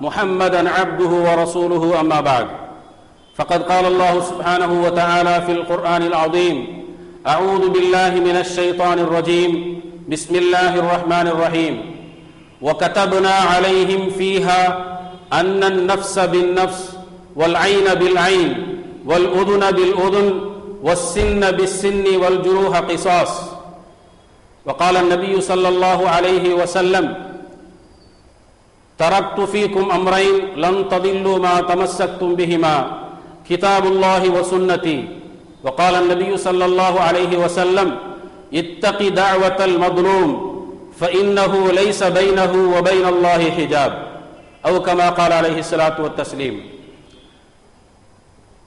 محمدا عبده ورسوله أما بعد. فقد قال الله سبحانه وتعالى في القرآن العظيم أعوذ بالله من الشيطان الرجيم. بسم الله الرحمن الرحيم. وكتبنا عليهم فيها أن النفس بالنفس والعين بالعين والأذن بالأذن والسن بالسن والجروح قصاص. وقال النبي صلى الله عليه وسلم تركت فيكم امرين لن تضلوا ما تمسكتم بهما كتاب الله وسنتي وقال النبي صلى الله عليه وسلم اتق دعوه المظلوم فانه ليس بينه وبين الله حجاب او كما قال عليه الصلاه والتسليم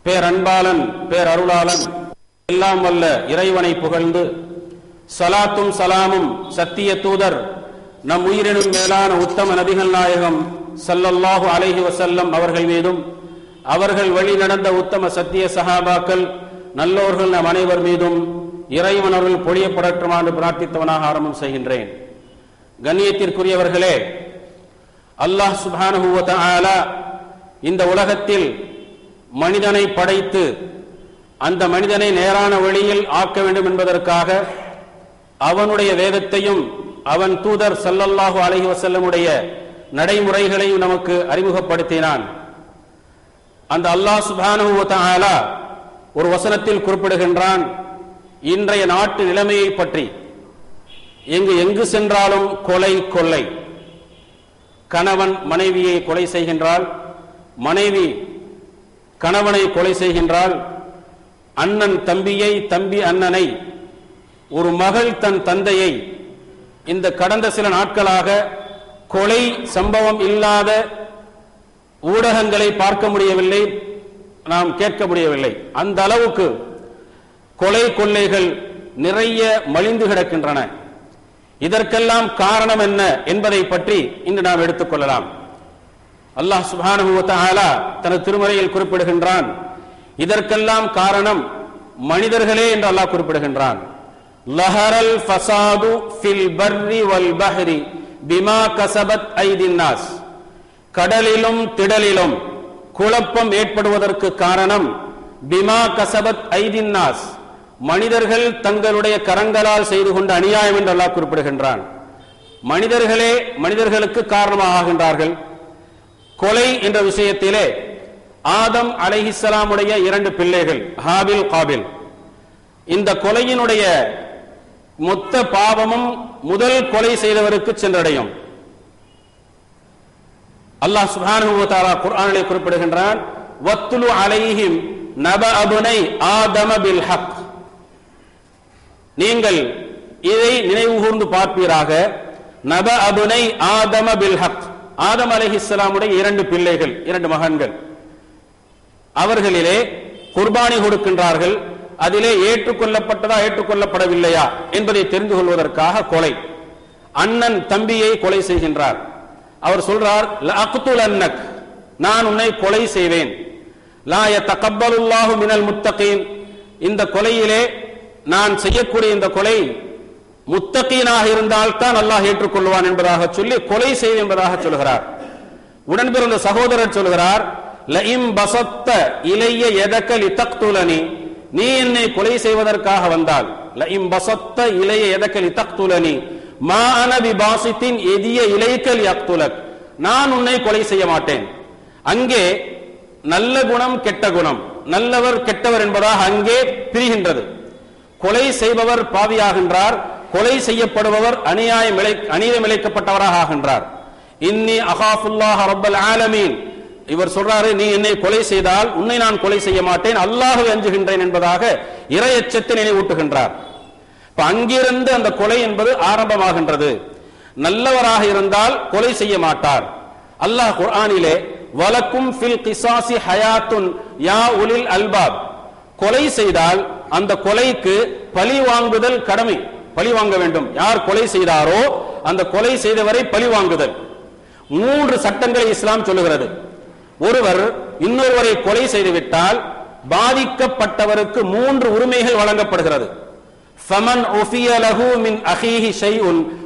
பேரன்பாளன் பேரருளாளன் எல்லாம் வல்ல இறைவனை புகழ்ந்து சலாத்தும் சலாமும் சத்திய தூதர் நம் உயிரினும் மேலான உத்தம நபிகள் நாயகம் சல்லல்லாஹு அலஹி வசல்லம் அவர்கள் மீதும் அவர்கள் வழி நடந்த உத்தம சத்திய சஹாபாக்கள் நல்லோர்கள் நம் அனைவர் மீதும் இறைவன் அவர்கள் பொழியப்படட்டுமா என்று பிரார்த்தித்தவனாக ஆரம்பம் செய்கின்றேன். கண்ணியத்திற்குரியவர்களே அல்லாஹ் சுபானுவ இந்த உலகத்தில் மனிதனை படைத்து அந்த மனிதனை நேரான வழியில் ஆக்க வேண்டும் என்பதற்காக அவனுடைய வேதத்தையும் அவன் தூதர் சல்லல்லாஹு அலஹி வசல்லமுடைய நடைமுறைகளையும் நமக்கு அறிமுகப்படுத்தினான். அந்த அல்லாஹ் சுபானுவ ஒரு வசனத்தில் குறிப்பிடுகின்றான் இன்றைய நாட்டு நிலைமையை பற்றி. எங்கு எங்கு சென்றாலும் கொலை கொள்ளை. கணவன் மனைவியை கொலை செய்கின்றாள் மனைவி கணவனை கொலை செய்கின்றாள் அண்ணன் தம்பியை தம்பி அண்ணனை ஒரு மகள் தன் தந்தையை இந்த கடந்த சில நாட்களாக கொலை சம்பவம் இல்லாத ஊடகங்களை பார்க்க முடியவில்லை நாம் கேட்க முடியவில்லை. அந்த அளவுக்கு கொலை கொள்ளைகள் நிறைய மலிந்து கிடக்கின்றன. இதற்கெல்லாம் காரணம் என்ன என்பதை பற்றி இன்று நாம் எடுத்துக்கொள்ளலாம் அல்லாஹ் சுபானுவத்தாலா தனது திருமறையில் குறிப்பிடுகின்றான் இதற்கெல்லாம் காரணம் மனிதர்களே என்று அல்லாஹ் குறிப்பிடுகின்றான். லஹரல் ஃபசாது ஃபில் பர்ரி வல் பஹ்ரி பிமா கசபத் ஐதின்னாஸ் கடலிலும் திடலிலும் குழப்பம் ஏற்படுவதற்கு காரணம் பிமா கசபத் ஐதின்னாஸ் மனிதர்கள் தங்களுடைய கரங்களால் செய்து கொண்ட அநியாயம் என்று அல்லாஹ் குறிப்பிடுகின்றான். மனிதர்களே மனிதர்களுக்கு காரணமாக ஆகின்றார்கள். கொலை என்ற விஷயத்திலே ஆதம் அலைஹிஸ்லாமுடைய இரண்டு பிள்ளைகள் ஹாபில் காபில். இந்த கொலையினுடைய மொத்த பாவமும் முதல் கொலை செய்தவருக்கு சென்றடையும். அல்லாஹ் சுபானுவத்தாரா குர்ஆனிலே குறிப்பிடுகின்றான் வத்துலு அலைஹிம் நப அபுனை ஆதம பில் ஹக். நீங்கள் இதை நினைவு கூர்ந்து பார்ப்பீராக நப அபுனை ஆதம பில் ஹக். ஆதம் அலஹி இஸ்லாமுடைய இரண்டு பிள்ளைகள் இரண்டு மகன்கள். அவர்களிலே குர்பானி கொடுக்கின்றார்கள் அதிலே ஏற்றுக்கொள்ளப்பட்டதா ஏற்றுக்கொள்ளப்படவில்லையா என்பதை தெரிந்து கொள்வதற்காக கொலை. அண்ணன் தம்பியை கொலை செய்கின்றார். அவர் சொல்றார் அக்துல் அன்னக் நான் உன்னை கொலை செய்வேன். லாய தகப்பலுல்லாஹு மினல் முத்தகீன். இந்த கொலையிலே நான் செய்யக்கூடிய இந்த கொலை முத்தகீனாக இருந்தால் தான் அல்லாஹ் ஏற்றுக்கொள்வான் என்பதாக சொல்லி கொலை செய்து என்பதாக சொல்கிறார். உடன் பிறந்த சகோதரர் சொல்கிறார் லஇம் பசத்த இலைய எதக்கல் இத்தக்துலனி நீ என்னை கொலை செய்வதற்காக வந்தால் லஇம் பசத்த இலைய எதக்கல் இத்தக்துலனி மா அனபி பாசித்தின் எதிய இலைக்கல் யக்துலக் நான் உன்னை கொலை செய்ய மாட்டேன். அங்கே நல்ல குணம் கெட்ட குணம். நல்லவர் கெட்டவர் என்பதாக அங்கே பிரிகின்றது. கொலை செய்பவர் பாவியாகின்றார். கொலை செய்யப்படுபவர் அநியாயம் அநீதம் இழைக்கப்பட்டவராக ஆகின்றார். இன்னி அகாஃபுல்லாஹ் ரப்பல் ஆலமீன். இவர் சொல்றாரு நீ என்னை கொலை செய்தால் உன்னை நான் கொலை செய்ய மாட்டேன். அல்லாஹ் அஞ்சுகின்றேன் என்பதாக இரையச்சத்தை நினைவூட்டுகின்றார். இப்ப அங்கிருந்து அந்த கொலை என்பது ஆரம்பமாகின்றது. நல்லவராக இருந்தால் கொலை செய்ய மாட்டார். அல்லாஹ் குர்ஆனிலே வலக்கும் ஃபில் கிசாசி ஹயாத்துன் யா உலில் அல்பாப். கொலை செய்தால் அந்த கொலைக்கு பழி வாங்குதல் கடமை பழி வாங்க வேண்டும். யார் கொலை செய்தாரோ அந்த கொலை செய்தவரை பழி வாங்குதல். மூன்று சட்டங்களை இஸ்லாம் சொல்லுகிறது. ஒருவர் இன்னொருவரை கொலை செய்துவிட்டால் பாதிக்கப்பட்டவருக்கு மூன்று உரிமைகள் வழங்கப்படுகிறது. فمن உஃபிய له மின் أخيه شيء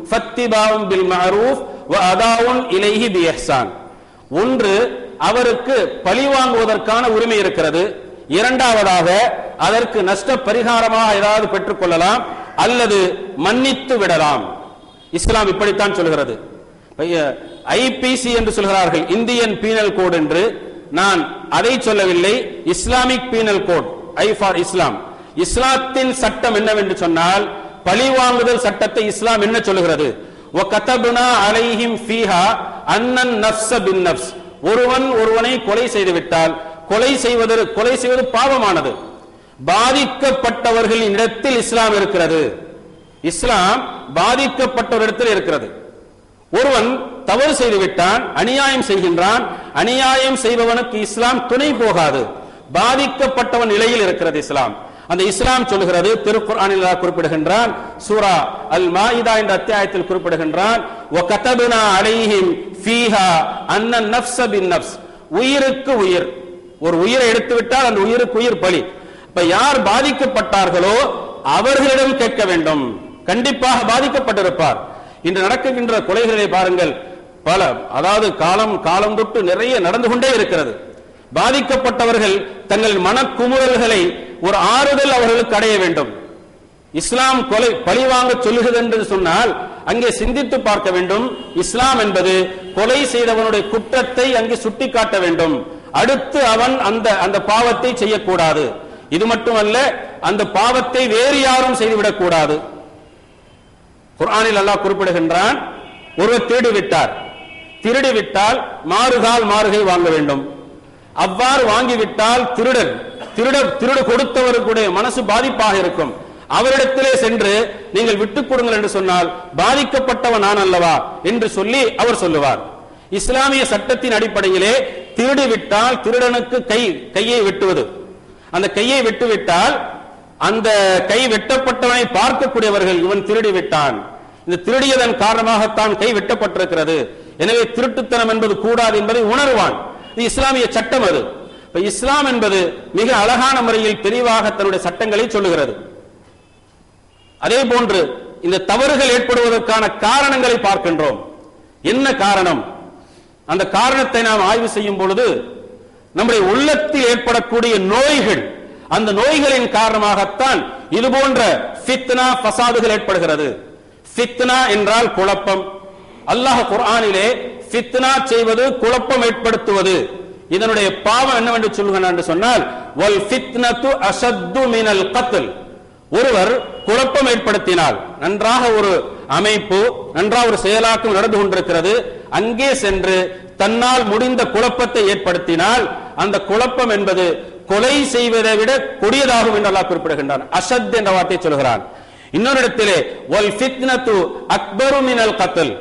فاتباع بالمعروف وأداء إليه அதாவுன் ஒன்று அவருக்கு பழி வாங்குவதற்கான உரிமை இருக்கிறது. இரண்டாவதாக அதற்கு நஷ்ட பரிகாரமாக ஏதாவது பெற்றுக்கொள்ளலாம் அல்லது மன்னித்து விடலாம். இஸ்லாம் இப்படித்தான் சொல்கிறது. ஐபிசி என்று சொல்கிறார்கள். இந்தியன் பீனல் கோட் என்று. நான் அதை சொல்லவில்லை. Islamic penal code I for Islam. இஸ்லாத்தின் சட்டம் என்னவென்று சொன்னால் பழிவாங்குதல் சட்டத்தை இஸ்லாம் என்ன சொல்லுகிறது? ஒருவன் ஒருவனை கொலை செய்துவிட்டால் கொலை செய்வது கொலை செய்வது பாவமானது. பாதிக்கப்பட்டவர்களின் இடத்தில் இஸ்லாம் இருக்கிறது. இஸ்லாம் பாதிக்கப்பட்டவரிடத்தில் இருக்கிறது. ஒருவன் தவறு செய்துவிட்டான் அநியாயம் செய்கின்றான். அநியாயம் செய்பவனுக்கு இஸ்லாம் துணை போகாது. பாதிக்கப்பட்டவன் நிலையில் இருக்கிறது இஸ்லாம். அந்த இஸ்லாம் சொல்கிறது திருக்குறானில் குறிப்பிடுகின்றான் சூரா அல் மாயிதா என்ற அத்தியாயத்தில் குறிப்பிடுகின்றான் ஒ கதபுனா அலைஹிம் ஃபீஹா அன்னன் நஃப்ஸ பின் நஃப்ஸ். உயிருக்கு உயிர். ஒரு உயிரை எடுத்துவிட்டால் அந்த உயிருக்கு உயிர் பலி. இப்ப யார் பாதிக்கப்பட்டார்களோ அவர்களிடம் கேட்க வேண்டும். கண்டிப்பாக பாதிக்கப்பட்டிருப்பார். இன்று நடக்குகின்ற கொலைகளை பாருங்கள். பல அதாவது காலம் காலம் தொட்டு நிறைய நடந்து கொண்டே இருக்கிறது. பாதிக்கப்பட்டவர்கள் தங்கள் மனக்குமுறல்களை ஒரு ஆறுதல் அவர்களுக்கு அடைய வேண்டும். இஸ்லாம் கொலை பழிவாங்க சொல்லுகிறது என்று சொன்னால் அங்கே சிந்தித்து பார்க்க வேண்டும். இஸ்லாம் என்பது கொலை செய்தவனுடைய குற்றத்தை அங்கே சுட்டிக்காட்ட வேண்டும். அடுத்து அவன் அந்த அந்த பாவத்தை செய்யக்கூடாது. இது மட்டுமல்ல அந்த பாவத்தை வேறு யாரும் செய்துவிடக் கூடாது குரானில் அல்லாஹ் குறிப்பிடுகின்றான் ஒருவர் திருடி திருடிவிட்டால் மாறுகால் மாறுகை வாங்க வேண்டும். அவ்வாறு வாங்கிவிட்டால் திருடன் திருட திருடு கொடுத்தவருக்குடைய மனசு பாதிப்பாக இருக்கும். அவரிடத்திலே சென்று நீங்கள் விட்டுக் கொடுங்கள் என்று சொன்னால் பாதிக்கப்பட்டவன் நான் அல்லவா என்று சொல்லி அவர் சொல்லுவார். இஸ்லாமிய சட்டத்தின் அடிப்படையிலே திருடி விட்டால் திருடனுக்கு கை கையை வெட்டுவது. அந்த கையை வெட்டுவிட்டால் அந்த கை வெட்டப்பட்டவனை பார்க்கக்கூடியவர்கள் இவன் திருடி விட்டான் இந்த திருடியதன் காரணமாகத்தான் கை வெட்டப்பட்டிருக்கிறது. எனவே திருட்டுத்தனம் என்பது கூடாது என்பதை உணர்வான். இது இஸ்லாமிய சட்டம் அது. இஸ்லாம் என்பது மிக அழகான முறையில் தெளிவாக தன்னுடைய சட்டங்களை சொல்லுகிறது. அதே போன்று இந்த தவறுகள் ஏற்படுவதற்கான காரணங்களை பார்க்கின்றோம். என்ன காரணம்? அந்த காரணத்தை நாம் ஆய்வு செய்யும் பொழுது நம்முடைய உள்ளத்தில் ஏற்படக்கூடிய நோய்கள் அந்த நோய்களின் காரணமாகத்தான் இது போன்ற ஃபித்னா பசாதுகள் ஏற்படுகிறது. ஃபித்னா என்றால் குழப்பம் அல்லாஹ் குர்ஆனிலே ஃபித்னா செய்வது குழப்பம் ஏற்படுத்துவது. இதனுடைய பாவம் என்னவென்று சொல்லுகிறான் என்று சொன்னால் வல் ஃபித்னத்து அஷத்து மினல் கத்தல் ஒருவர் குழப்பம் ஏற்படுத்தினால் நன்றாக ஒரு அமைப்பு நன்றாக ஒரு செயலாக்கம் நடந்து கொண்டிருக்கிறது அங்கே சென்று தன்னால் முடிந்த குழப்பத்தை ஏற்படுத்தினால் அந்த குழப்பம் என்பது கொலை செய்வதை விட கொடியதாகும் என்று அல்லாஹ் குறிப்பிடுகின்றான். அசத் என்ற வார்த்தையை சொல்கிறான். இன்னொரு இடத்திலே வல் ஃபித்னத்து அக்பரு மினல் கத்தல்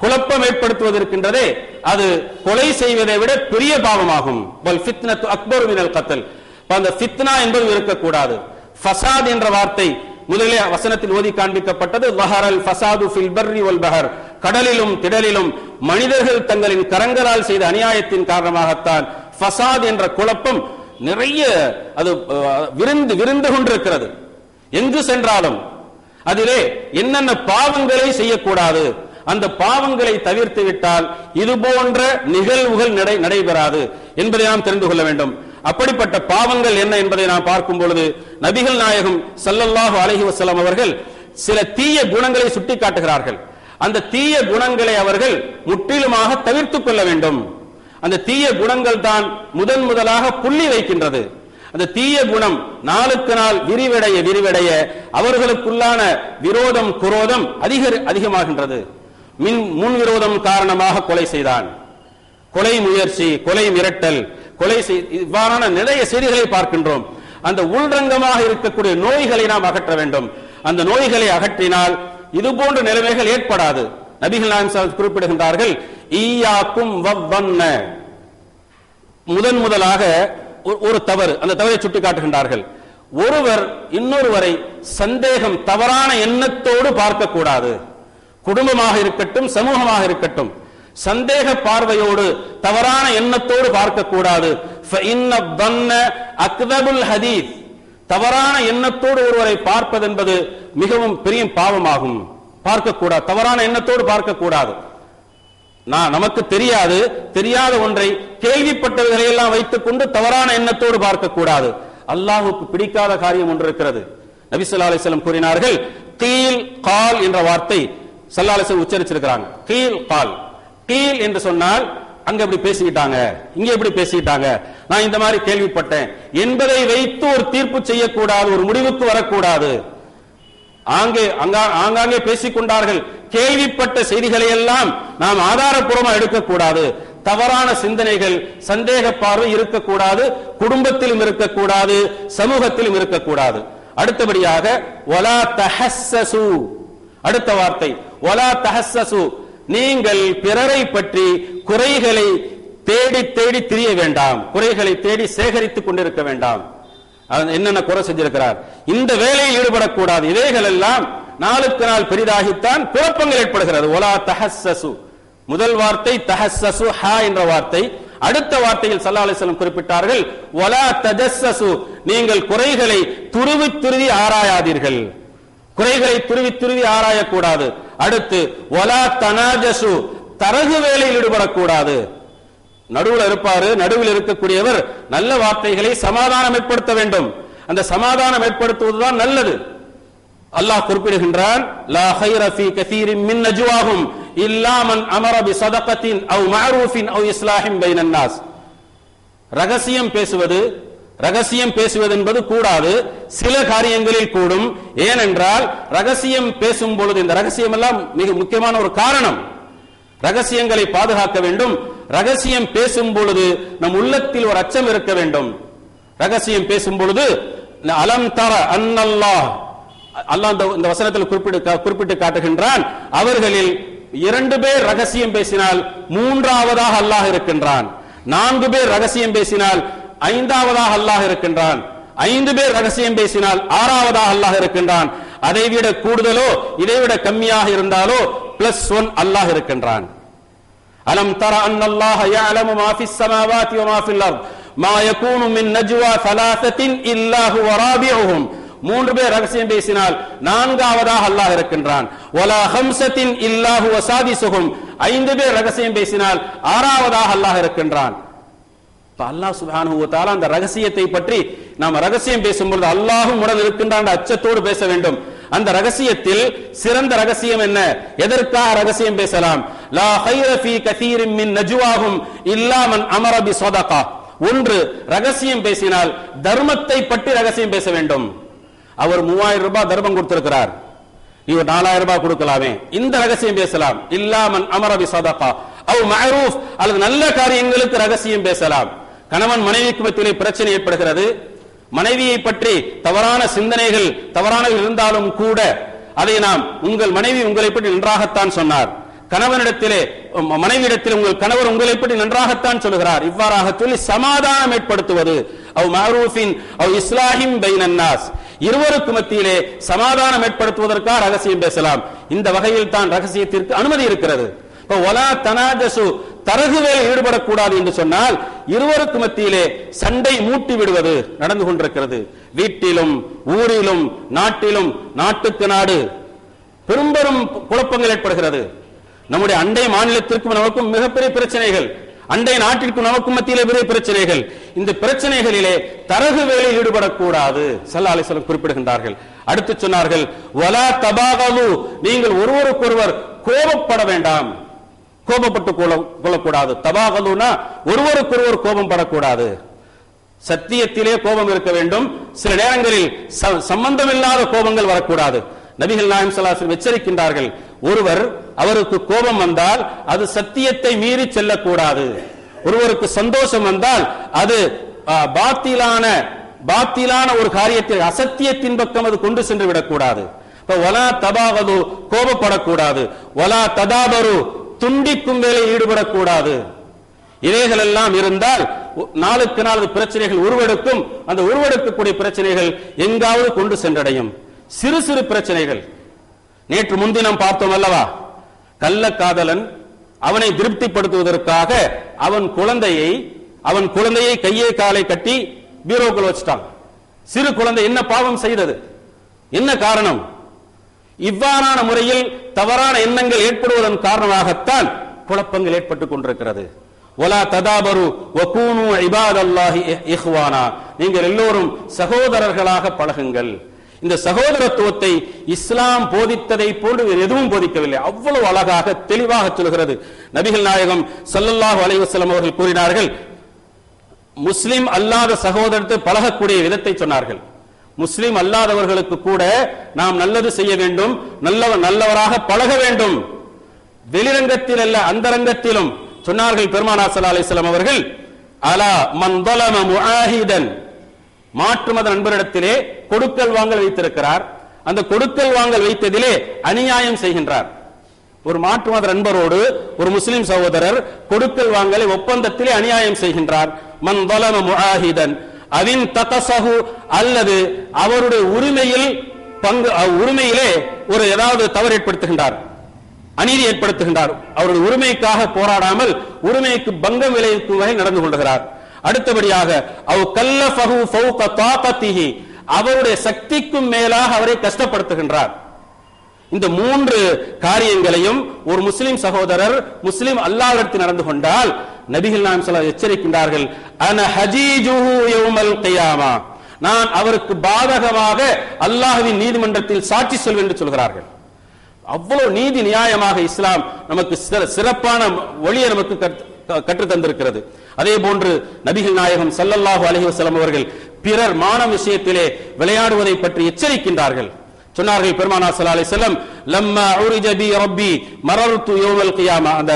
குழப்பம் ஏற்படுத்துவதற்கின்றதே அது கொலை செய்வதை விட பெரிய பாவமாகும். அக்பர் ஃபித்னத்து மினல் கத்தல். அந்த ஃபித்னா என்பது இருக்கக்கூடாது. ஃபசாத் என்ற வார்த்தை முதலே வசனத்தில் ஓதி காண்பிக்கப்பட்டது. வஹரல் ஃபசாது ஃபில் பர்ரி வல் பஹர். கடலிலும் திடலிலும் மனிதர்கள் தங்களின் கரங்களால் செய்த அநியாயத்தின் காரணமாகத்தான் ஃபசாத் என்ற குழப்பம் நிறைய அது விருந்து விருந்து கொண்டிருக்கிறது. எங்கு சென்றாலும் அதிலே என்னென்ன பாவங்களை செய்யக்கூடாது. அந்த பாவங்களை தவிர்த்து விட்டால் இது போன்ற நிகழ்வுகள் நடை நடைபெறாது என்பதை நாம் தெரிந்து கொள்ள வேண்டும். அப்படிப்பட்ட பாவங்கள் என்ன என்பதை நாம் பார்க்கும் பொழுது நபிகள் நாயகம் சல்லல்லாஹு அலஹி வசலம் அவர்கள் சில தீய குணங்களை சுட்டிக்காட்டுகிறார்கள். அந்த தீய குணங்களை அவர்கள் முற்றிலுமாக தவிர்த்துக் கொள்ள வேண்டும். அந்த தீய குணங்கள் தான் முதன் முதலாக புள்ளி வைக்கின்றது. அந்த தீய குணம் நாளுக்கு நாள் விரிவடைய விரிவடைய அவர்களுக்குள்ளான விரோதம் குரோதம் அதிக அதிகமாகின்றது. மின் முன் விரோதம் காரணமாக கொலை செய்தான். கொலை முயற்சி கொலை மிரட்டல் கொலை இவ்வாறான நிறைய செய்திகளை பார்க்கின்றோம். அந்த உள்ரங்கமாக இருக்கக்கூடிய நோய்களை நாம் அகற்ற வேண்டும். அந்த நோய்களை அகற்றினால் இது போன்ற நிலைமைகள் ஏற்படாது. நபிகள் நாயகம் குறிப்பிடுகின்றார்கள் ஈயாக்கும் வவ்வன்ன. முதன் முதலாக ஒரு- ஒரு தவறு அந்த தவறை சுட்டி காட்டுகின்றார்கள் ஒருவர் இன்னொருவரை சந்தேகம் தவறான எண்ணத்தோடு பார்க்கக்கூடாது. குடும்பமாக இருக்கட்டும் சமூகமாக இருக்கட்டும் சந்தேக பார்வையோடு தவறான எண்ணத்தோடு பார்க்கக்கூடாது. ஹதீஸ் தவறான எண்ணத்தோடு ஒருவரை பார்ப்பது என்பது மிகவும் பெரிய பாவமாகும். பார்க்கக்கூடாது. தவறான எண்ணத்தோடு பார்க்கக்கூடாது. நான் நமக்கு தெரியாது. தெரியாத ஒன்றை கேள்விப்பட்டவர்களை எல்லாம் வைத்துக் கொண்டு தவறான எண்ணத்தோடு பார்க்கக்கூடாது. அல்லாஹுக்கு பிடிக்காத காரியம் ஒன்று இருக்கிறது. நபிசுல்லா அலிஸ்லம் கூறினார்கள் தீல் கால் என்ற வார்த்தை சல்லாலசன் உச்சரிச்சிருக்கிறாங்க. கீல் கால். கீழ் என்று சொன்னால் அங்க இப்படி பேசிக்கிட்டாங்க இங்க எப்படி பேசிக்கிட்டாங்க. நான் இந்த மாதிரி கேள்விப்பட்டேன். என்பதை வைத்து ஒரு தீர்ப்பு செய்யக்கூடாது ஒரு முடிவுக்கு வரக்கூடாது. ஆங்கே அங்கா- ஆங்காங்கே பேசிக் கொண்டார்கள். கேள்விப்பட்ட செய்திகளை எல்லாம் நாம் ஆதாரப்பூர்வமா எடுக்கக்கூடாது. தவறான சிந்தனைகள் சந்தேக பார்வை இருக்கக்கூடாது. குடும்பத்திலும் இருக்கக்கூடாது. சமூகத்திலும் இருக்கக்கூடாது. அடுத்தபடியாக ஒலா தஹஸ்ஸசு. அடுத்த வார்த்தை ஒலா தஹஸ்ஸசு. நீங்கள் பிறரை பற்றி குறைகளை தேடி தேடி திரிய வேண்டாம். குறைகளை தேடி சேகரித்துக் கொண்டிருக்க வேண்டாம். அவன் என்னென்ன குறை செஞ்சிருக்கிறார்? இந்த வேலையில் ஈடுபடக்கூடாது. இவைகள் எல்லாம் நாளுக்கு நாள் பெரிதாகித்தான் குழப்பங்கள் ஏற்படுகிறது. ஒலா தஹஸ்ஸசு. முதல் வார்த்தை தஹஸ்ஸசு ஹா என்ற வார்த்தை. அடுத்த வார்த்தையில் ஸல்லல்லாஹு அலைஹி குறிப்பிட்டார்கள் ஒலா தஜஸ்ஸசு. நீங்கள் குறைகளை துருவி துருவி ஆராயாதீர்கள். குறைகளை துருவி துருவி ஆராயக்கூடாது. அடுத்து ஒலா தனாஜசு தரகு வேலையில் ஈடுபடக்கூடாது. நடுவுல இருப்பாரு நடுவில் இருக்கக்கூடியவர் நல்ல வார்த்தைகளை சமாதானம் ஏற்படுத்த வேண்டும். அந்த சமாதானம் ஏற்படுத்துவதுதான் நல்லது. அல்லாஹ் குறிப்பிடுகின்றான் லா ஹைர ஃபீ கஸீரின் மின் நஜ்வாஹும் இல்லா மன் அமர பி அவ் மஅரூஃபின் அவ் இஸ்லாஹின் பைனன் நாஸ் ரகசியம் பேசுவது ரகசியம் பேசுவது என்பது கூடாது. சில காரியங்களில் கூடும். ஏனென்றால் ரகசியம் பேசும் பொழுது இந்த ரகசியம் எல்லாம் மிக முக்கியமான ஒரு காரணம். ரகசியங்களை பாதுகாக்க வேண்டும். ரகசியம் பேசும் பொழுது நம் உள்ளத்தில் ஒரு அச்சம் இருக்க வேண்டும். ரகசியம் பேசும் பொழுது அலம் தர அன்னல்லா அல்லாஹ் இந்த- இந்த வசனத்தில் குறிப்பிட்டு குறிப்பிட்டு காட்டுகின்றான். அவர்களில் இரண்டு பேர் ரகசியம் பேசினால் மூன்றாவதாக அல்லாஹ் இருக்கின்றான். நான்கு பேர் ரகசியம் பேசினால் ஐந்தாவதாக அல்லாஹ் இருக்கின்றான் ஐந்து பேர் ரகசியம் பேசினால் ஆறாவதாக அல்லாஹ் இருக்கின்றான் அதைவிட கூடுதலோ இதைவிட கம்மியாக இருந்தாலோ பிளஸ் ஒன் அல்லாஹ் இருக்கின்றான் ألم تر أن الله يعلم ما في السماوات وما في الأرض ما يكون من نجوى ثلاثة إلا هو رابعهم மூன்று பேர் ரகசியம் பேசினால் நான்காவதாக அல்லாஹ் இருக்கின்றான் வலா ஹம்சத்தின் இல்லாஹு வசாதிசுகும் ஐந்து பேர் ரகசியம் பேசினால் ஆறாவதாக அல்லாஹ் இருக்கின்றான் இப்ப அல்லாஹ் சுப்ஹானஹு அந்த ரகசியத்தை பற்றி நாம் ரகசியம் பேசும்பொழுது அல்லாஹும் உடன் இருக்கின்ற என்ற அச்சத்தோடு பேச வேண்டும். அந்த ரகசியத்தில் சிறந்த ரகசியம் என்ன? எதற்காக ரகசியம் பேசலாம்? லா ஹைர ஃபீ கதீரின் மின் நஜுவாகும் இல்லாமன் அமரபி அமர ஒன்று ரகசியம் பேசினால் தர்மத்தை பற்றி ரகசியம் பேச வேண்டும். அவர் மூவாயிரம் ரூபாய் தர்மம் கொடுத்திருக்கிறார். இவர் நாலாயிரம் ரூபாய் கொடுக்கலாமே. இந்த ரகசியம் பேசலாம். இல்லாமன் அமரபி சதகா. அவ் மஹரூஃப் அல்லது நல்ல காரியங்களுக்கு ரகசியம் பேசலாம். கணவன் மனைவிக்கு மத்தியிலே பிரச்சனை ஏற்படுகிறது. மனைவியை பற்றி தவறான சிந்தனைகள் தவறானவை இருந்தாலும் கூட அதை நாம் உங்கள் மனைவி உங்களை பற்றி நன்றாகத்தான் சொன்னார். கணவனிடத்திலே மனைவியிடத்தில் உங்கள் கணவர் உங்களை பற்றி நன்றாகத்தான் சொல்கிறார் இவ்வாறாக சொல்லி சமாதானம் ஏற்படுத்துவது அவ் மாரூஃபின் அவ் இஸ்லாஹிம் பைனன்னாஸ். இருவருக்கு மத்தியிலே சமாதானம் ஏற்படுத்துவதற்காக ரகசியம் பேசலாம். இந்த வகையில் தான் ரகசியத்திற்கு அனுமதி இருக்கிறது. ஒலா தனாஜசு தரகு வேலை ஈடுபடக்கூடாது என்று சொன்னால் இருவருக்கு மத்தியிலே சண்டை மூட்டி விடுவது நடந்து கொண்டிருக்கிறது. வீட்டிலும் ஊரிலும் நாட்டிலும் நாட்டுக்கு நாடு. பெரும்பெரும் குழப்பங்கள் ஏற்படுகிறது. நம்முடைய அண்டை மாநிலத்திற்கும் நமக்கும் மிகப்பெரிய பிரச்சனைகள். அண்டை நாட்டிற்கும் நமக்கும் மத்தியிலே பெரிய பிரச்சனைகள். இந்த பிரச்சனைகளிலே தரகு வேலையில் ஈடுபடக்கூடாது. சல்லா அலிஸ்வலம் குறிப்பிடுகின்றார்கள். அடுத்து சொன்னார்கள் வலா தபாகலு நீங்கள் ஒருவருக்கொருவர் கோபப்பட வேண்டாம். கோபப்பட்டு கொள்ள- கொள்ளக்கூடாது. தபாகலுனா ஒருவருக்கொருவர் கோபம் படக்கூடாது. சத்தியத்திலே கோபம் இருக்க வேண்டும். சில நேரங்களில் ச- சம்பந்தமில்லாத கோபங்கள் வரக்கூடாது. நபிகள் நாயம் சலாசன் எச்சரிக்கின்றார்கள். ஒருவர் அவருக்கு கோபம் வந்தால் அது சத்தியத்தை மீறி செல்லக்கூடாது. ஒருவருக்கு சந்தோஷம் வந்தால் அது ஆ, பாத்திலான பாத்திலான ஒரு காரியத்தில் அசத்தியத்தின் பக்கம் அது கொண்டு சென்று விடக்கூடாது. ஒலா தபாவது கோபப்படக்கூடாது. ஒலா ததாபரு துண்டிக்கும் வேலையில் ஈடுபடக்கூடாது. இவைகள் எல்லாம் இருந்தால் நாளுக்கு நாள் பிரச்சனைகள் உருவெடுக்கும். அந்த உருவெடுக்கக்கூடிய பிரச்சனைகள் எங்காவது கொண்டு சென்றடையும். சிறு சிறு பிரச்சனைகள். நேற்று முன்தினம் பார்த்தோம் அல்லவா? கள்ளக்காதலன் அவனை திருப்திப்படுத்துவதற்காக அவன் குழந்தையை அவன் குழந்தையை கையை காலை கட்டி பீரோக்குள் வச்சிட்டான். சிறு குழந்தை என்ன பாவம் செய்தது? என்ன காரணம்? இவ்வாறான முறையில் தவறான எண்ணங்கள் ஏற்படுவதன் காரணமாகத்தான் குழப்பங்கள் ஏற்பட்டுக் கொண்டிருக்கிறது. ஒலா ததாபரு வகூனு இபாதல்லாஹி இஹ்வானா. நீங்கள் எல்லோரும் சகோதரர்களாக பழகுங்கள். இந்த சகோதரத்துவத்தை இஸ்லாம் போதித்ததை போன்று வேறு எதுவும் போதிக்கவில்லை. அவ்வளவு அழகாக தெளிவாக சொல்கிறது. நபிகள் நாயகம் சல்லல்லாஹு அலைவசலம் அவர்கள் கூறினார்கள் முஸ்லிம் அல்லாத சகோதரத்தை பழகக்கூடிய விதத்தை சொன்னார்கள். முஸ்லிம் அல்லாதவர்களுக்கு கூட நாம் நல்லது செய்ய வேண்டும் நல்லவர் நல்லவராக பழக வேண்டும். வெளிரங்கத்தில் அல்ல அந்த சொன்னார்கள் பெருமானா சல்லா அலிஸ்லாம் அவர்கள் அலா மந்தலம முஹிதன் மாற்று மத நண்பரிடத்திலே கொடுக்கல் வாங்கல் வைத்திருக்கிறார். அந்த கொடுக்கல் வாங்கல் வைத்ததிலே அநியாயம் செய்கின்றார். ஒரு மாற்று மத நண்பரோடு ஒரு முஸ்லிம் சகோதரர் கொடுக்கல் வாங்கலை ஒப்பந்தத்திலே அநியாயம் செய்கின்றார். மந்தலம முஹிதன் அவின் தத்தசகு அல்லது அவருடைய உரிமையில் பங்கு உரிமையிலே ஒரு ஏதாவது தவறு ஏற்படுத்துகின்றார் அநீதி ஏற்படுத்துகின்றார். அவருடைய உரிமைக்காக போராடாமல் உரிமைக்கு பங்கம் விளைவிக்கும் வகையில் நடந்து கொள்கிறார். அடுத்தபடியாக அவ் கல்லஃபஹு ஃபௌக தாகத்திஹி அவருடைய சக்திக்கும் மேலாக அவரை கஷ்டப்படுத்துகின்றார். இந்த மூன்று காரியங்களையும் ஒரு முஸ்லிம் சகோதரர் முஸ்லிம் அல்லாவிடத்தில் நடந்து கொண்டால் நபிகள் நாம் சொல்ல எச்சரிக்கின்றார்கள் அன ஹஜீஜுஹு யௌமல் கியாமா நான் அவருக்கு பாதகமாக அல்லாஹ்வின் நீதிமன்றத்தில் சாட்சி சொல்வேன் என்று சொல்கிறார்கள். அவ்வளவு நீதி நியாயமாக இஸ்லாம் நமக்கு சிற- சிறப்பான ஒளியை நமக்கு கற்று- தந்திருக்கிறது. அதே போன்று நபிகள் நாயகம் சல்லல்லாஹு அலைஹி வஸல்லம் அவர்கள் பிறர் மான விஷயத்திலே விளையாடுவதை பற்றி எச்சரிக்கின்றார்கள். சொன்னார்கள் பெருமானா சல்லா அலி செல்லம் லம்மா உரிஜ பி ரப்பி மரர்து யௌமல் கியாமா. அந்த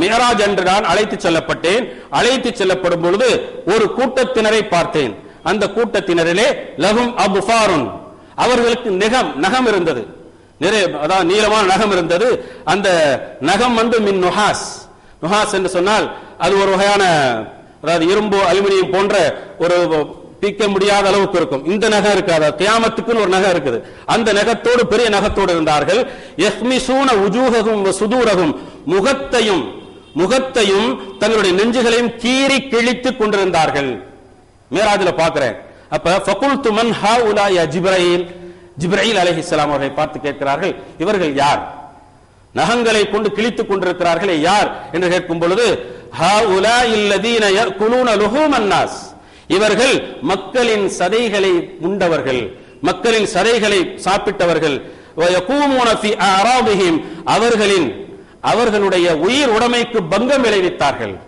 மேராஜ் மிஹராஜ் என்று நான் அழைத்து செல்லப்பட்டேன். அழைத்து செல்லப்படும் பொழுது ஒரு கூட்டத்தினரை பார்த்தேன். அந்த கூட்டத்தினரிலே லகும் அபுஃபாருன் அவர்களுக்கு நெகம் நகம் இருந்தது. நிறைய அதாவது நீளமான நகம் இருந்தது. அந்த நகம் வந்து மின் நுஹாஸ். நுஹாஸ் என்று சொன்னால் அது ஒரு வகையான அதாவது இரும்பு அலுமினியம் போன்ற ஒரு பிக்க முடியாத அளவுக்கு இருக்கும். இந்த நகம் இருக்காது. கியாமத்துக்குன்னு ஒரு நகம் இருக்குது. அந்த நகத்தோடு பெரிய நகத்தோடு இருந்தார்கள். யஹ்மிசூன உஜூஹகும் சுதூரகும் முகத்தையும் முகத்தையும் தங்களுடைய நெஞ்சுகளையும் கீறி கிழித்துக் கொண்டிருந்தார்கள். மேராஜ்ல பாக்குறேன் அப்ப ஃபக்குல்துமன் ஹா உலா யா ஜிப்ரீல் அலஹி இஸ்லாம் அவர்களை பார்த்து கேட்கிறார்கள் இவர்கள் யார்? நகங்களை கொண்டு கிழித்துக் கொண்டிருக்கிறார்களே யார்? என்று கேட்கும் பொழுது ஹாஉலா இல்லதீன குலூன லுஹூமன் அன்னாஸ் இவர்கள் மக்களின் சதைகளை உண்டவர்கள் மக்களின் சதைகளை சாப்பிட்டவர்கள். அவர்களின் அவர்களுடைய உயிர் உடைமைக்கு பங்கம் விளைவித்தார்கள்.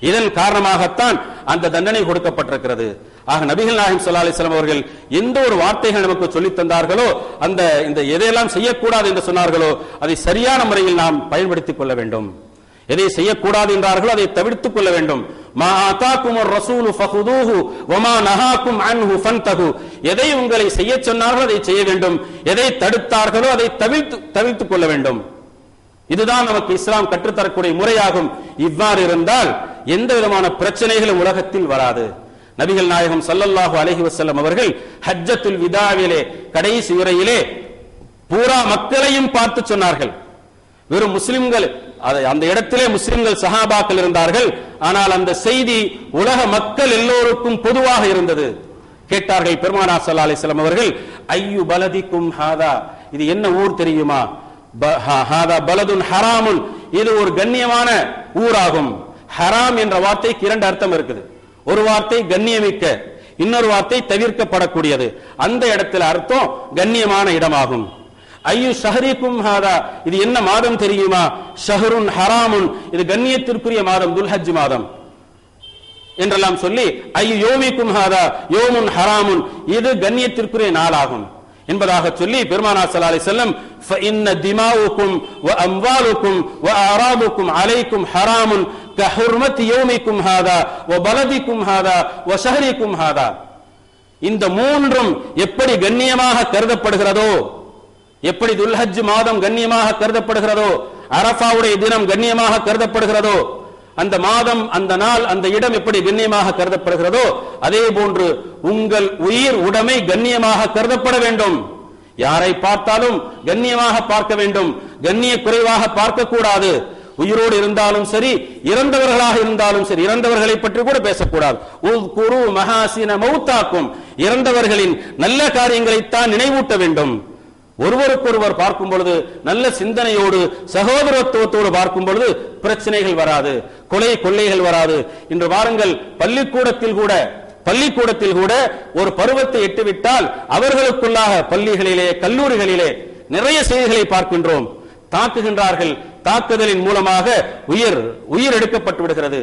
இதன் காரணமாகத்தான் அந்த தண்டனை கொடுக்கப்பட்டிருக்கிறது. ஆக நபிகள் நாயகம் ஸல்லல்லாஹு அலைஹி அவர்கள் எந்த ஒரு வார்த்தைகள் நமக்கு சொல்லித் தந்தார்களோ அந்த இந்த எதையெல்லாம் செய்யக்கூடாது என்று சொன்னார்களோ அதை சரியான முறையில் நாம் பயன்படுத்திக் கொள்ள வேண்டும். எதை செய்யக்கூடாது என்றார்களோ அதை தவிர்த்துக் கொள்ள வேண்டும். மா ஆதாக்கும் ரசூலு ஃபஹுதூஹு வமா நஹாக்கும் அன்ஹு ஃபன்தஹு. எதை உங்களை செய்ய சொன்னார்களோ அதை செய்ய வேண்டும். எதை தடுத்தார்களோ அதை தவிர்த்து தவிர்த்துக் கொள்ள வேண்டும். இதுதான் நமக்கு இஸ்லாம் கற்றுத்தரக்கூடிய முறையாகும். இவ்வாறு இருந்தால் எந்த விதமான பிரச்சனைகளும் உலகத்தில் வராது. நபிகள் நாயகம் சல்லல்லாஹு அலஹி வசல்லம் அவர்கள் ஹஜ்ஜத்துல் விதாவிலே கடைசி உரையிலே பூரா மக்களையும் பார்த்து சொன்னார்கள். வெறும் முஸ்லிம்கள் அதை அந்த இடத்திலே முஸ்லிம்கள் சஹாபாக்கள் இருந்தார்கள். ஆனால் அந்த செய்தி உலக மக்கள் எல்லோருக்கும் பொதுவாக இருந்தது. கேட்டார்கள் பெருமானா சல்லா அலிஸ்லாம் அவர்கள் ஐயு பலதிக்கும் ஹாதா? இது என்ன ஊர் தெரியுமா? ப- ஹா- ஹாதா பலதுன் ஹராமுன். இது ஒரு கண்ணியமான ஊராகும். ஹராம் என்ற வார்த்தைக்கு இரண்டு அர்த்தம் இருக்குது. ஒரு வார்த்தை கண்ணியமிக்க இன்னொரு வார்த்தை தவிர்க்கப்படக்கூடியது. அந்த இடத்துல அர்த்தம் கண்ணியமான இடமாகும். ஐயு ஷஹரிக்கும் ஹாதா இது என்ன மாதம் தெரியுமா ஷஹருன் ஹராமுன் இது கண்ணியத்திற்குரிய மாதம் துல்ஹஜ் மாதம் என்றெல்லாம் சொல்லி ஐயு யோமிக்கும் ஹாதா யோமுன் ஹராமுன் இது கண்ணியத்திற்குரிய நாளாகும் என்பதாக சொல்லி பெருமானா ஸல்லல்லாஹு அலைஹி வஸல்லம் فإن دماؤكم وأموالكم وأعراضكم عليكم حرام كحرمة يومكم هذا وبلدكم هذا وشهركم هذا இந்த மூன்றும் எப்படி கண்ணியமாக கருதப்படுகிறதோ எப்படி துல்ஹஜ் மாதம் கண்ணியமாக கருதப்படுகிறதோ அரபாவுடைய தினம் கண்ணியமாக கருதப்படுகிறதோ அந்த மாதம் அந்த நாள் அந்த இடம் எப்படி கண்ணியமாக கருதப்படுகிறதோ அதே போன்று உங்கள் உயிர் உடைமை கண்ணியமாக கருதப்பட வேண்டும். யாரை பார்த்தாலும் கண்ணியமாக பார்க்க வேண்டும். கண்ணிய குறைவாக பார்க்க கூடாது உயிரோடு இருந்தாலும் சரி இறந்தவர்களாக இருந்தாலும் சரி இறந்தவர்களை பற்றி கூட பேசக்கூடாது. குரு மௌத்தாக்கும். இறந்தவர்களின் நல்ல காரியங்களைத்தான் நினைவூட்ட வேண்டும். ஒருவருக்கொருவர் பார்க்கும் பொழுது நல்ல சிந்தனையோடு சகோதரத்துவத்தோடு பார்க்கும் பொழுது பிரச்சனைகள் வராது கொலை கொள்ளைகள் வராது. இன்று வாருங்கள் பள்ளிக்கூடத்தில் கூட பள்ளிக்கூடத்தில் கூட ஒரு பருவத்தை எட்டுவிட்டால் அவர்களுக்குள்ளாக பள்ளிகளிலே கல்லூரிகளிலே நிறைய செய்திகளை பார்க்கின்றோம். தாக்குகின்றார்கள். தாக்குதலின் மூலமாக உயிர் உயிர் எடுக்கப்பட்டு விடுகிறது.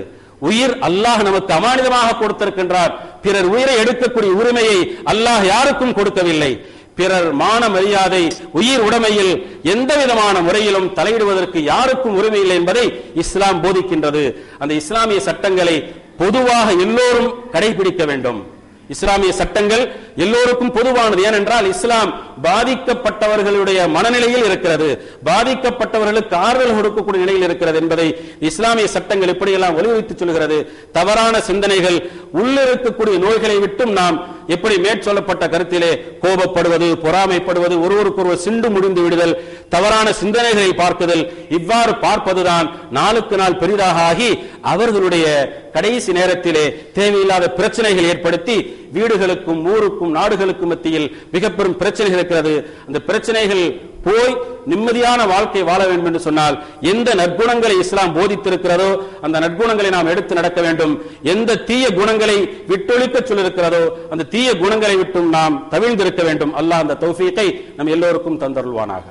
உயிர் அல்லாஹ் நமக்கு அமானிதமாக கொடுத்திருக்கின்றார். பிறர் உயிரை எடுக்கக்கூடிய உரிமையை அல்லாஹ் யாருக்கும் கொடுக்கவில்லை. பிறர் மான மரியாதை உயிர் உடைமையில் எந்த விதமான முறையிலும் தலையிடுவதற்கு யாருக்கும் உரிமை இல்லை என்பதை இஸ்லாம் போதிக்கின்றது. அந்த இஸ்லாமிய சட்டங்களை பொதுவாக எல்லோரும் கடைபிடிக்க வேண்டும். இஸ்லாமிய சட்டங்கள் எல்லோருக்கும் பொதுவானது. ஏனென்றால் இஸ்லாம் பாதிக்கப்பட்டவர்களுடைய மனநிலையில் இருக்கிறது. பாதிக்கப்பட்டவர்களுக்கு ஆறுதல் கொடுக்கக்கூடிய நிலையில் இருக்கிறது என்பதை இஸ்லாமிய சட்டங்கள் இப்படியெல்லாம் வலியுறுத்தி சொல்கிறது. தவறான சிந்தனைகள் உள்ளிருக்கக்கூடிய நோய்களை விட்டும் நாம் எப்படி மேற்சொல்லப்பட்ட கருத்திலே கோபப்படுவது பொறாமைப்படுவது ஒருவருக்கொருவர் சிண்டு முடிந்து விடுதல் தவறான சிந்தனைகளை பார்க்குதல் இவ்வாறு பார்ப்பதுதான் நாளுக்கு நாள் பெரிதாக ஆகி அவர்களுடைய கடைசி நேரத்திலே தேவையில்லாத பிரச்சனைகள் ஏற்படுத்தி வீடுகளுக்கும் ஊருக்கும் நாடுகளுக்கும் மத்தியில் மிக பெரும் பிரச்சனைகள் இருக்கிறது. அந்த பிரச்சனைகள் போய் நிம்மதியான வாழ்க்கை வாழ வேண்டும் என்று சொன்னால் எந்த நற்குணங்களை இஸ்லாம் போதித்திருக்கிறதோ அந்த நற்குணங்களை நாம் எடுத்து நடக்க வேண்டும். எந்த தீய குணங்களை விட்டொழிக்க சொல்லிருக்கிறதோ அந்த தீய குணங்களை விட்டும் நாம் தவிழ்ந்திருக்க வேண்டும். அல்லாஹ் அந்த தௌஃபீக்கை நம் எல்லோருக்கும் தந்தருள்வானாக.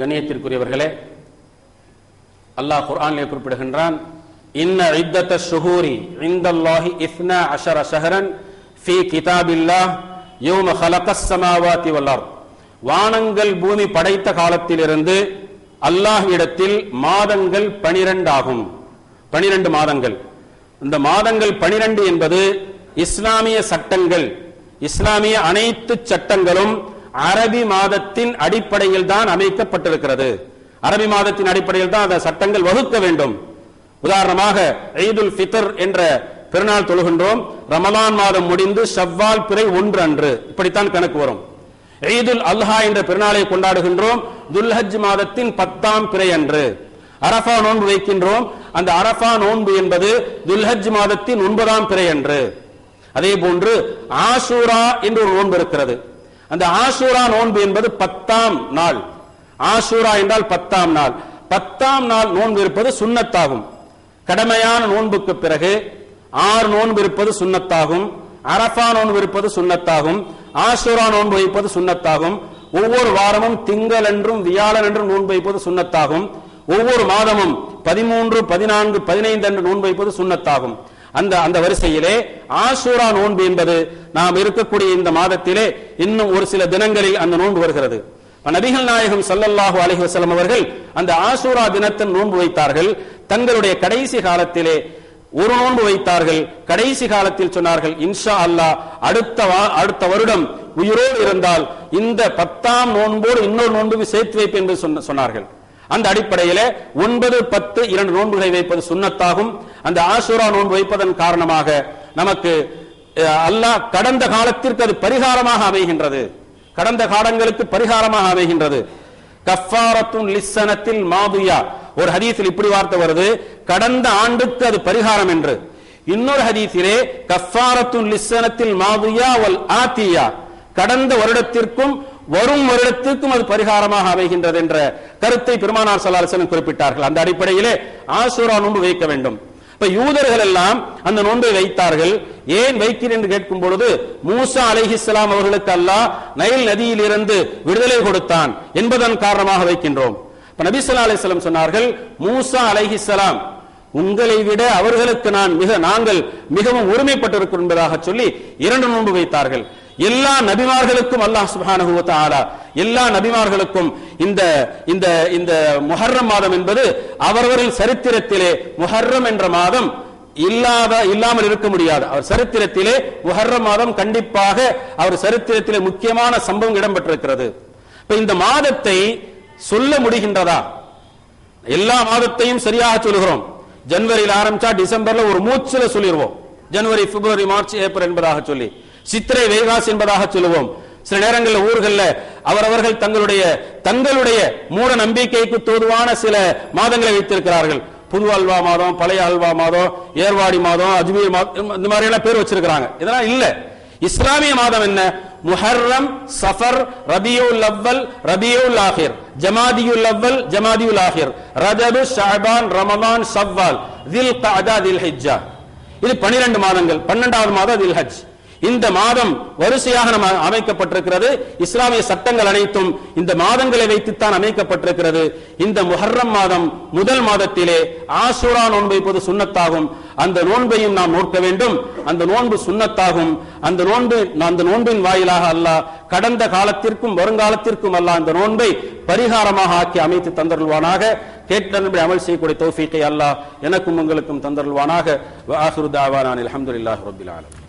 கண்ணியத்திற்குரியவர்களே அல்லாஹ் குர்ஆனிலே குறிப்பிடுகின்றான் இன்ன இத்தத்த ஷுஹூரி இந்தல்லாஹி இஸ்னா அஷர ஷஹரன் ஃபீ கிதாபில்லாஹ் யௌம ஹலகஸ் ஸமாவாதி வல் வானங்கள் பூமி படைத்த காலத்திலிருந்து அல்லாஹ்விடத்தில் மாதங்கள் பனிரெண்டு ஆகும் பனிரெண்டு மாதங்கள். இந்த மாதங்கள் பனிரெண்டு என்பது இஸ்லாமிய சட்டங்கள். இஸ்லாமிய அனைத்து சட்டங்களும் அரபி மாதத்தின் அடிப்படையில் தான் அமைக்கப்பட்டிருக்கிறது. அரபி மாதத்தின் அடிப்படையில் தான் அந்த சட்டங்கள் வகுக்க வேண்டும். உதாரணமாக ஈதுல் ஃபித்ர் என்ற பெருநாள் தொழுகின்றோம். ரமலான் மாதம் முடிந்து ஷவ்வால் பிறை ஒன்று அன்று. இப்படித்தான் கணக்கு வரும். ஈதுல் அல்ஹா என்ற பெருநாளை கொண்டாடுகின்றோம். துல்ஹஜ் மாதத்தின் பத்தாம் பிறை அன்று. அரஃபா நோன்பு வைக்கின்றோம். அந்த அரஃபா நோன்பு என்பது துல்ஹஜ் மாதத்தின் ஒன்பதாம் பிறை அன்று. அதே போன்று ஆசூரா என்று ஒரு நோன்பு இருக்கிறது. அந்த ஆசூரா நோன்பு என்பது பத்தாம் நாள். ஆஷூரா என்றால் பத்தாம் நாள். பத்தாம் நாள் நோன்பு இருப்பது சுண்ணத்தாகும் கடமையான நோன்புக்கு பிறகு ஆறு நோன்பு இருப்பது சுண்ணத்தாகும் அரஃபா நோன்பு இருப்பது சுண்ணத்தாகும் ஆஷூரா நோன்பு வைப்பது சுண்ணத்தாகும் ஒவ்வொரு வாரமும் திங்கள் என்றும் வியாழன் என்றும் நோன்பு வைப்பது சுண்ணத்தாகும் ஒவ்வொரு மாதமும் பதிமூன்று பதினான்கு பதினைந்து என்று நோன்பு வைப்பது சுண்ணத்தாகும். அந்த அந்த வரிசையிலே ஆசூரா நோன்பு என்பது நாம் இருக்கக்கூடிய இந்த மாதத்திலே இன்னும் ஒரு சில தினங்களில் அந்த நோன்பு வருகிறது. நபிகள் நாயகம் சல்லல்லாஹு அலைஹி வஸல்லம் அவர்கள் அந்த ஆசூரா தினத்தின் நோன்பு வைத்தார்கள். தங்களுடைய கடைசி காலத்திலே ஒரு நோன்பு வைத்தார்கள். கடைசி காலத்தில் சொன்னார்கள் இன்ஷா அல்லாஹ் அடுத்த வா- அடுத்த வருடம் உயிரோடு இருந்தால் இந்த பத்தாம் நோன்போடு இன்னொரு நோன்பு சேர்த்து வைப்பேன் என்று சொன்ன- சொன்னார்கள். அந்த அடிப்படையில ஒன்பது பத்து இரண்டு நோன்புகளை வைப்பது சுண்ணத்தாகும். அந்த ஆசூரா நோன்பு வைப்பதன் காரணமாக நமக்கு அல்லாஹ் கடந்த காலத்திற்கு அது பரிகாரமாக அமைகின்றது. கடந்த காலங்களுக்கு பரிகாரமாக அமைகின்றது. கஃபாரத்துன் லிசனத்தில் மாதுயா. ஒரு ஹதீஸில் இப்படி வார்த்தை வருது. கடந்த ஆண்டுக்கு அது பரிகாரம் என்று. இன்னொரு ஹதீஸிலே கஃபாரத்துன் லிஸ்ஸனத்தில் மாதுயா வல் ஆத்தியா. கடந்த வருடத்திற்கும் வரும் வருடத்திற்கும் அது பரிகாரமாக அமைகின்றது என்ற கருத்தை பெருமானார் சல்லாஹ் குறிப்பிட்டார்கள். அந்த அடிப்படையிலே ஆசூரா நோன்பு வைக்க வேண்டும். இப்ப யூதர்கள் எல்லாம் அந்த நோன்பை வைத்தார்கள். ஏன் வைக்கிறேன் என்று கேட்கும் பொழுது மூசா அலைஹிஸ்ஸலாம் அவர்களுக்கு அல்லாஹ் நைல் நதியில் இருந்து விடுதலை கொடுத்தான் என்பதன் காரணமாக வைக்கின்றோம். இப்ப நபிசல்லா அலிஸ்லாம் சொன்னார்கள் மூசா அலைஹிஸ்ஸலாம் உங்களை விட அவர்களுக்கு நான் மிக நாங்கள் மிகவும் உரிமைப்பட்டிருக்கும் என்பதாக சொல்லி இரண்டு நோன்பு வைத்தார்கள். எல்லா நபிமார்களுக்கும் அல்லாஹ் சுப்ஹானஹு ஆலா எல்லா நபிமார்களுக்கும் இந்த இந்த இந்த முஹர்ரம் மாதம் என்பது அவரவரின் சரித்திரத்திலே முஹர்ரம் என்ற மாதம் இல்லாத இல்லாமல் இருக்க முடியாது. அவர் சரித்திரத்திலே முஹர்ரம் மாதம் கண்டிப்பாக அவர் சரித்திரத்திலே முக்கியமான சம்பவம் இடம்பெற்றிருக்கிறது. இப்ப இந்த மாதத்தை சொல்ல முடிகின்றதா? எல்லா மாதத்தையும் சரியாக சொல்கிறோம் ஜனவரியில் ஆரம்பிச்சா டிசம்பர்ல ஒரு மூச்சுல சொல்லிடுவோம் ஜனவரி பிப்ரவரி மார்ச் ஏப்ரல் என்பதாக சொல்லி. சித்திரை வைகாசி என்பதாக சொல்லுவோம். சில நேரங்களில் ஊர்கள்ல அவரவர்கள் தங்களுடைய தங்களுடைய மூட நம்பிக்கைக்கு தோதுவான சில மாதங்களை வைத்திருக்கிறார்கள். புது அல்வா மாதம் பழைய அல்வா மாதம் ஏர்வாடி மாதம் அஜ்மீர் மாதம் இந்த மாதிரி எல்லாம் பேர் வச்சிருக்கிறாங்க. இதெல்லாம் இல்ல. இஸ்லாமிய மாதம் என்ன? முஹர்ரம் சஃபர் ரபியுல் அவ்வல் ரபியுல் ஆஹிர் ஜமாதியுல் அவ்வல் ஜமாதியுல் ஆஹிர் ரஜபு ஷஹபான் ரமலான் சவ்வால் தில் கஅதா தில் ஹிஜ்ஜா. இது 12 மாதங்கள். 12வது மாதம் தில் ஹஜ். இந்த மாதம் வரிசையாக நம்ம அமைக்கப்பட்டிருக்கிறது. இஸ்லாமிய சட்டங்கள் அனைத்தும் இந்த மாதங்களை வைத்துத்தான் அமைக்கப்பட்டிருக்கிறது. இந்த முஹர்ரம் மாதம் முதல் மாதத்திலே ஆசூரா நோன்பை இப்போது சுண்ணத்தாகும். அந்த நோன்பையும் நாம் நோக்க வேண்டும். அந்த நோன்பு சுண்ணத்தாகும். அந்த நோன்பு அந்த நோன்பின் வாயிலாக அல்லாஹ் கடந்த காலத்திற்கும் வருங்காலத்திற்கும் அல்ல அந்த நோன்பை பரிகாரமாக ஆக்கி அமைத்து தந்தருள்வானாக. கேட்டபடி அமல் செய்யக்கூடிய தௌஃபீக்கை அல்லாஹ் எனக்கும் உங்களுக்கும் தந்தருள்வானாக. வ ஆஹிரு தாவானான்